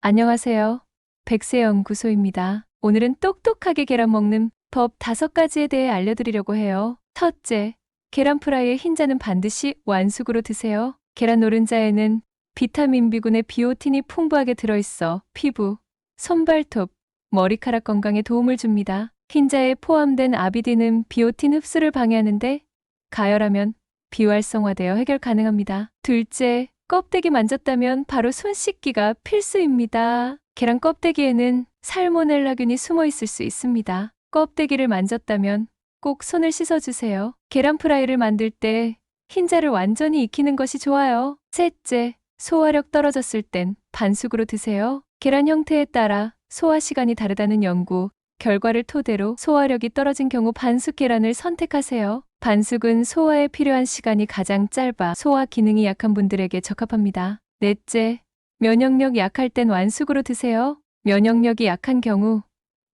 안녕하세요. 백세연구소입니다. 오늘은 똑똑하게 계란 먹는 법 다섯 가지에 대해 알려드리려고 해요. 첫째, 계란 프라이의 흰자는 반드시 완숙으로 드세요. 계란 노른자에는 비타민 B군의 비오틴이 풍부하게 들어있어 피부, 손발톱, 머리카락 건강에 도움을 줍니다. 흰자에 포함된 아비딘은 비오틴 흡수를 방해하는데 가열하면 비활성화되어 해결 가능합니다. 둘째, 껍데기 만졌다면 바로 손 씻기가 필수입니다. 계란 껍데기에는 살모넬라균이 숨어 있을 수 있습니다. 껍데기를 만졌다면 꼭 손을 씻어주세요. 계란 프라이를 만들 때 흰자를 완전히 익히는 것이 좋아요. 셋째, 소화력 떨어졌을 땐 반숙으로 드세요. 계란 형태에 따라 소화 시간이 다르다는 연구 결과를 토대로 소화력이 떨어진 경우 반숙 계란을 선택하세요. 반숙은 소화에 필요한 시간이 가장 짧아 소화 기능이 약한 분들에게 적합합니다. 넷째, 면역력 약할 땐 완숙으로 드세요. 면역력이 약한 경우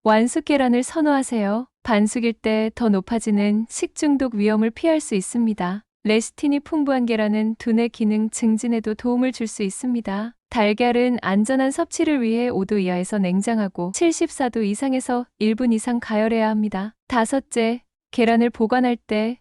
완숙 계란을 선호하세요. 반숙일 때 더 높아지는 식중독 위험을 피할 수 있습니다. 레시틴이 풍부한 계란은 두뇌 기능 증진에도 도움을 줄 수 있습니다. 달걀은 안전한 섭취를 위해 5도 이하에서 냉장하고 74도 이상에서 1분 이상 가열해야 합니다. 다섯째, 계란을 보관할 때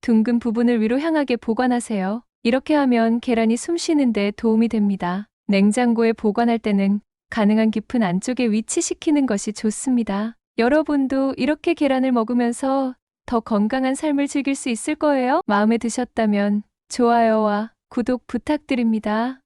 둥근 부분을 위로 향하게 보관하세요. 이렇게 하면 계란이 숨 쉬는데 도움이 됩니다. 냉장고에 보관할 때는 가능한 깊은 안쪽에 위치시키는 것이 좋습니다. 여러분도 이렇게 계란을 먹으면서 더 건강한 삶을 즐길 수 있을 거예요. 마음에 드셨다면 좋아요와 구독 부탁드립니다.